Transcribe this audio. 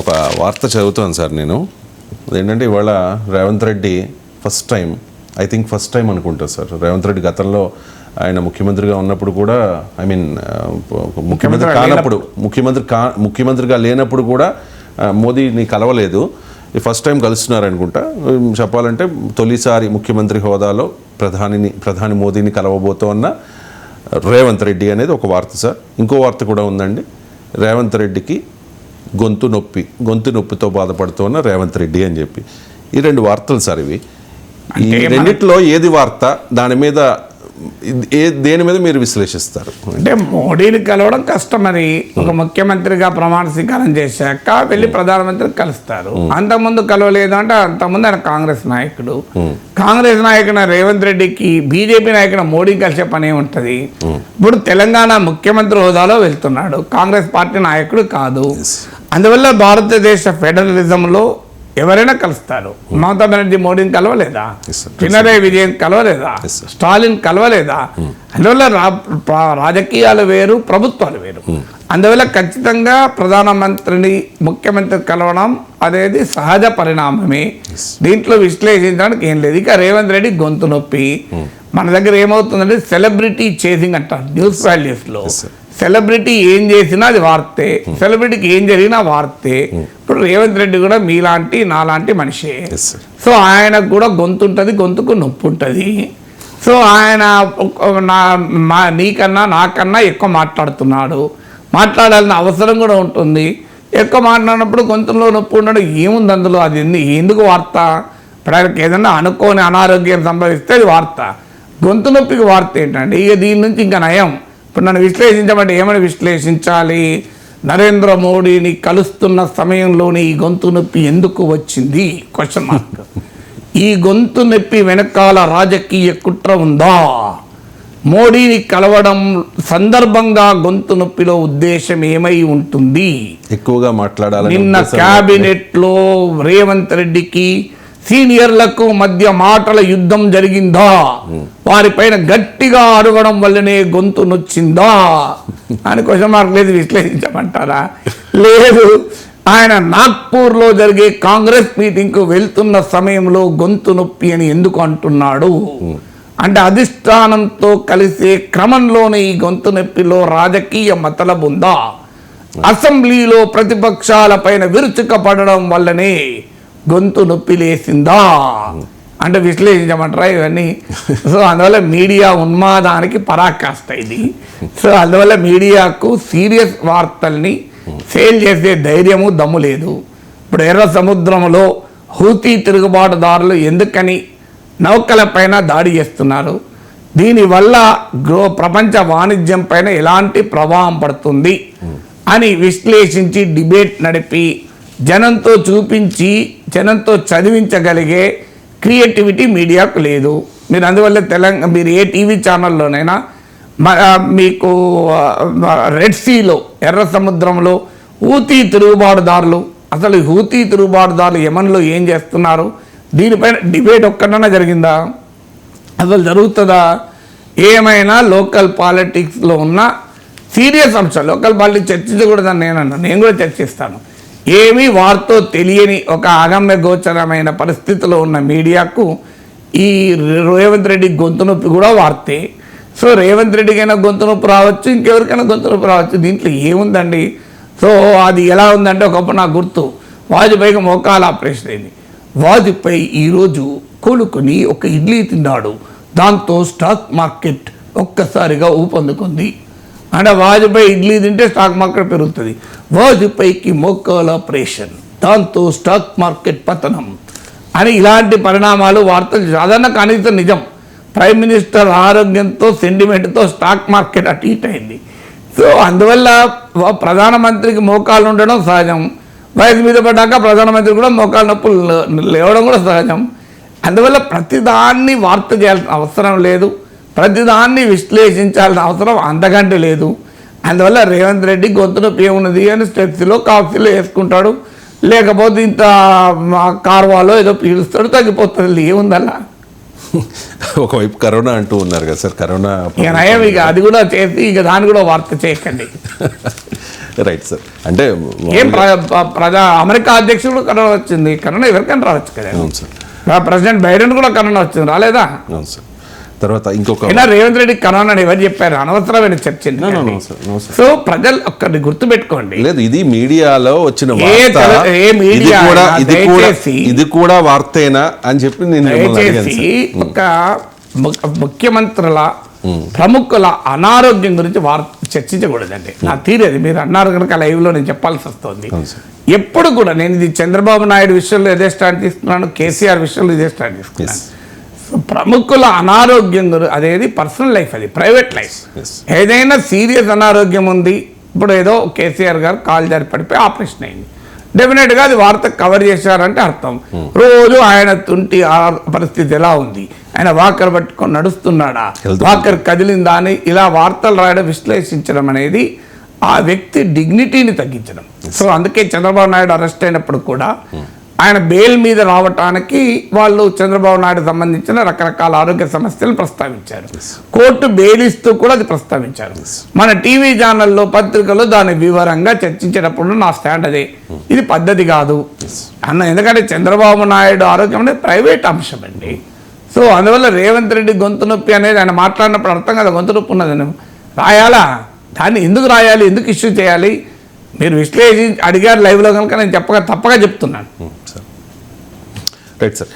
ఒక వార్త చదువుతాను సార్ నేను. అదేంటంటే ఇవాళ Revanth Reddy first time I think first time అనుకుంటా సార్. రేవంత్ రెడ్డి గతంలో ఆయన ముఖ్యమంత్రిగా ఉన్నప్పుడు కూడా ఐ మీన్ ముఖ్యమంత్రి కానప్పుడు ముఖ్యమంత్రి కా ముఖ్యమంత్రిగా లేనప్పుడు కూడా మోదీని కలవలేదు. ఈ ఫస్ట్ టైం కలుస్తున్నారు అనుకుంటా. చెప్పాలంటే తొలిసారి ముఖ్యమంత్రి హోదాలో ప్రధానిని ప్రధాని మోదీని కలవబోతోన్న రేవంత్ రెడ్డి అనేది ఒక వార్త సార్. ఇంకో వార్త కూడా ఉందండి. రేవంత్ రెడ్డికి గొంతు నొప్పి గొంతు నొప్పితో బాధపడుతున్న రేవంత్ రెడ్డి అని చెప్పి. ఈ రెండు వార్తలు సార్ ఇవి. ఈ రెండిట్లో ఏది వార్త దాని మీద ఏ దేని మీద మీరు విశ్లేషిస్తారు? అంటే మోడీని కలవడం కష్టం మరి ఒక ముఖ్యమంత్రిగా ప్రమాణ స్వీకారం చేశాక వెళ్ళి ప్రధానమంత్రి కలుస్తారు. అంతకుముందు కలవలేదు అంటే అంతకుముందు ఆయన కాంగ్రెస్ నాయకుడు. కాంగ్రెస్ నాయకుడు రేవంత్ రెడ్డికి బీజేపీ నాయకుడు మోడీ కలిసే పని ఉంటది. ఇప్పుడు తెలంగాణ ముఖ్యమంత్రి హోదాలో వెళ్తున్నాడు. కాంగ్రెస్ పార్టీ నాయకుడు కాదు. అందువల్ల భారతదేశ ఫెడరలిజంలో ఎవరైనా కలుస్తారు. మమతా బెనర్జీ మోడీని కలవలేదా. పినరయ్ విజయన్ కలవలేదా. స్టాలిన్ కలవలేదా? అందువల్ల రా- ప్ర- రాజకీయాలు వేరు ప్రభుత్వాలు వేరు. అందువల్ల ఖచ్చితంగా ప్రధానమంత్రిని ముఖ్యమంత్రి కలవడం అనేది సహజ పరిణామమే. దీంట్లో విశ్లేషించడానికి ఏం లేదు. ఇక రేవంత్ రెడ్డి గొంతు నొప్పి. మన దగ్గర ఏమవుతుందంటే సెలబ్రిటీ చేసింగ్ అంటారు న్యూస్ వాల్యూస్లో Yes, sir. సెలబ్రిటీ ఏం చేసినా అది వార్తే. సెలబ్రిటీకి ఏం జరిగినా వార్తే. ఇప్పుడు రేవంత్ రెడ్డి కూడా మీలాంటి నాలాంటి మనిషే. సో ఆయనకు కూడా గొంతు ఉంటుంది గొంతుకు నొప్పి ఉంటుంది సో ఆయన నా మా నీకన్నా నాకన్నా ఎక్కువ మాట్లాడుతున్నాడు. మాట్లాడాల్సిన అవసరం కూడా ఉంటుంది. ఎక్కువ మాట్లాడినప్పుడు గొంతులో నొప్పి ఉండడం ఏముంది అందులో? అది ఎందు- ఎందుకు వార్త? ఇప్పుడు ఆయనకి ఏదైనా అనుకోని అనారోగ్యం సంభవిస్తే అది వార్త. గొంతు నొప్పికి వార్త ఏంటంటే ఇక దీని నుంచి ఇంకా నయం. ఇప్పుడు నన్ను విశ్లేషించమంటే ఏమని విశ్లేషించాలి? నరేంద్ర మోడీని కలుస్తున్న సమయంలోనే ఈ గొంతు నొప్పి ఎందుకు వచ్చింది? క్వశ్చన్ మార్క్ ఈ గొంతు నొప్పి వెనకాల రాజకీయ కుట్ర ఉందా? మోడీని కలవడం సందర్భంగా గొంతు నొప్పిలో ఉద్దేశం ఏమై ఉంటుంది? ఎక్కువగా మాట్లాడాలని నిన్న ఉద్దేశం క్యాబినెట్లో రేవంత్ రెడ్డికి సీనియర్లకు మధ్య మాటల యుద్ధం జరిగిందా? వారిపైన గట్టిగా అరగడం వల్లనే గొంతు నొచ్చిందా? అని క్వశ్చన్ మార్క్ లేదు విశ్లేషించమంటారా? లేదు. ఆయన నాగ్పూర్లో జరిగే కాంగ్రెస్ మీటింగ్కు వెళ్తున్న సమయంలో గొంతు నొప్పి అని ఎందుకు అంటున్నాడు? అంటే అధిష్టానంతో కలిసే క్రమంలోనే ఈ గొంతు నొప్పిలో రాజకీయ మతలబుందా అసెంబ్లీలో ప్రతిపక్షాల పైన విరుచుక పడడం వల్లనే గొంతు నొప్పి లేసిందా? అంటే విశ్లేషించమంటారా ఇవన్నీ? సో అందువల్ల మీడియా ఉన్మాదానికి పరాకాష్ట ఇది. సో అందువల్ల మీడియాకు సీరియస్ వార్తల్ని సేల్ చేసే ధైర్యము దమ్ము లేదు. ఇప్పుడు ఎర్ర సముద్రంలో హూతీ తిరుగుబాటుదారులు ఎందుకని నౌకల పైన దాడి చేస్తున్నారు? దీనివల్ల గ్రో ప్రపంచ వాణిజ్యం పైన ఎలాంటి ప్రభావం పడుతుంది? అని విశ్లేషించి డిబేట్ నడిపి జనంతో చూపించి జనంతో చదివించగలిగే క్రియేటివిటీ మీడియాకు లేదు. మీరు అందువల్ల తెలంగాణ మీరు ఏ టీవీ ఛానల్లోనైనా మీకు రెడ్ సీలో ఎర్ర సముద్రంలో హూతీ తిరుగుబాటుదారులు అసలు హూతీ తిరుగుబాటుదారులు యమన్లో ఏం చేస్తున్నారు? దీనిపైన డిబేట్ ఒక్కడన్నా జరిగిందా? అసలు జరుగుతుందా? ఏమైనా లోకల్ పాలిటిక్స్లో ఉన్న సీరియస్ అంశాలు లోకల్ పాలిటిక్స్ చర్చించకూడదని నేను అన్నాను నేను కూడా చర్చిస్తాను. ఏమీ వారితో తెలియని ఒక అగమ్య గోచరమైన పరిస్థితిలో ఉన్న మీడియాకు ఈ రేవంత్ రెడ్డి గొంతు నొప్పి కూడా వార్తే. సో రేవంత్ రెడ్డికైనా గొంతు నొప్పి రావచ్చు ఇంకెవరికైనా గొంతు నొప్పి రావచ్చు. దీంట్లో ఏముందండి? సో అది ఎలా ఉందంటే ఒకప్పుడు నాకు గుర్తు. వాజ్పేయికి మోకాల ఆపరేషన్ అయింది. వాజ్పేయి ఈరోజు కోలుకొని ఒక ఇడ్లీ తిన్నాడు. దాంతో స్టాక్ మార్కెట్ ఒక్కసారిగా ఊపందుకుంది. అంటే వాజ్పేయి ఇడ్లీ తింటే స్టాక్ మార్కెట్ పెరుగుతుంది. వాజ్పేయికి మోకాల ఆపరేషన్ దాంతో స్టాక్ మార్కెట్ పతనం. అని ఇలాంటి పరిణామాలు వార్తలు సాధారణ కనీసం నిజం. ప్రైమ్ మినిస్టర్ ఆరోగ్యంతో సెంటిమెంట్తో స్టాక్ మార్కెట్ అటు ఇటు అయింది. సో అందువల్ల ప్రధానమంత్రికి మోకాలు ఉండడం సహజం. వయసు మీద పడ్డాక ప్రధానమంత్రి కూడా మోకాలు నొప్పులు లేవడం కూడా సహజం. అందువల్ల ప్రతిదాన్ని వార్త చేయాల్సిన అవసరం లేదు. ప్రతిదాన్ని విశ్లేషించాల్సిన అవసరం అంతకంటే లేదు. అందువల్ల రేవంత్ రెడ్డి గొంతు నొప్పి ఏమున్నది అని స్టెప్స్లో కాఫీలో వేసుకుంటాడు. లేకపోతే ఇంత కార్వాలో ఏదో పీలుస్తాడు తగ్గిపోతుంది. ఏముందల్లా ఒకవైపు కరోనా అంటూ ఉన్నారు కదా సార్ కరోనా ఇక నయం ఇక అది కూడా చేసి ఇక దాన్ని కూడా వార్త చేయకండి. Right sir. అంటే ఏం ప్ర- ప్ర- ప్రజా అమెరికా అధ్యక్షుడు కరోనా వచ్చింది. కరోనా ఎవరికైనా రావచ్చు కదా. అవును సార్. ప్ర- ప్రెసిడెంట్ బైడెన్ కూడా కరోనా వచ్చింది. రాలేదా? అవును సార్. తర్వాత ఇంకొక అయినా రేవంత్ రెడ్డి కరోనా అని ఎవరు చెప్పారు? అనవసరమైన చర్చ. సో ప్రజలు ఒక్కటి గుర్తుపెట్టుకోండి. లేదు ఇది మీడియాలో వచ్చిన ఇది కూడా వార్తేనా అని చెప్పి నేను. ఒక ముఖ్యమంత్రుల ప్రముఖుల అనారోగ్యం గురించి వార్త చర్చించకూడదండి. నా తీరేది మీరు అన్నారు కనుక లైవ్లో నేను చెప్పాల్సి వస్తుంది. ఎప్పుడు కూడా నేను ఇది చంద్రబాబు నాయుడు విషయంలో ఇదే స్టార్ట్ తీసుకున్నాను కేసీఆర్ విషయంలో ఇదే స్టార్ట్ తీసుకున్నాను. ప్రముఖుల అనారోగ్యం గురి అదేది పర్సనల్ లైఫ్ అది ప్రైవేట్ లైఫ్. ఏదైనా సీరియస్ అనారోగ్యం ఉంది ఇప్పుడు ఏదో కేసీఆర్ గారు కాలు జారి పడిపోయి ఆపరేషన్ అయింది. డెఫినెట్గా అది వార్త కవర్ చేశారంటే అర్థం. రోజు ఆయన తుంటి పరిస్థితి ఎలా ఉంది? ఆయన వాకర్ పట్టుకొని నడుస్తున్నాడా? వాకర్ కదిలిందా అని ఇలా వార్తలు రాయడం విశ్లేషించడం అనేది ఆ వ్యక్తి డిగ్నిటీని తగ్గించడం. సో అందుకే చంద్రబాబు నాయుడు అరెస్ట్ అయినప్పుడు కూడా ఆయన బెయిల్ మీద రావటానికి వాళ్ళు చంద్రబాబు నాయుడు సంబంధించిన రకరకాల ఆరోగ్య సమస్యలు ప్రస్తావించారు. కోర్టు బెయిల్ ఇస్తూ కూడా అది ప్రస్తావించారు. మన టీవీ ఛానల్లో పత్రికలు దాన్ని వివరంగా చర్చించినప్పుడు నా స్టాండ్ అదే. ఇది పద్ధతి కాదు. అన్న ఎందుకంటే చంద్రబాబు నాయుడు ఆరోగ్యం అనేది ప్రైవేట్ అంశం అండి. సో అందువల్ల రేవంత్ రెడ్డి గొంతు నొప్పి అనేది ఆయన మాట్లాడినప్పుడు అర్థం కదా గొంతు నొప్పి ఉన్నదని రాయాలా? దాన్ని ఎందుకు రాయాలి? ఎందుకు ఇష్యూ చేయాలి? మీరు విశ్లేషించి అడిగారు లైవ్లో కనుక నేను చెప్పగా తప్పగా చెప్తున్నాను. Sir right sir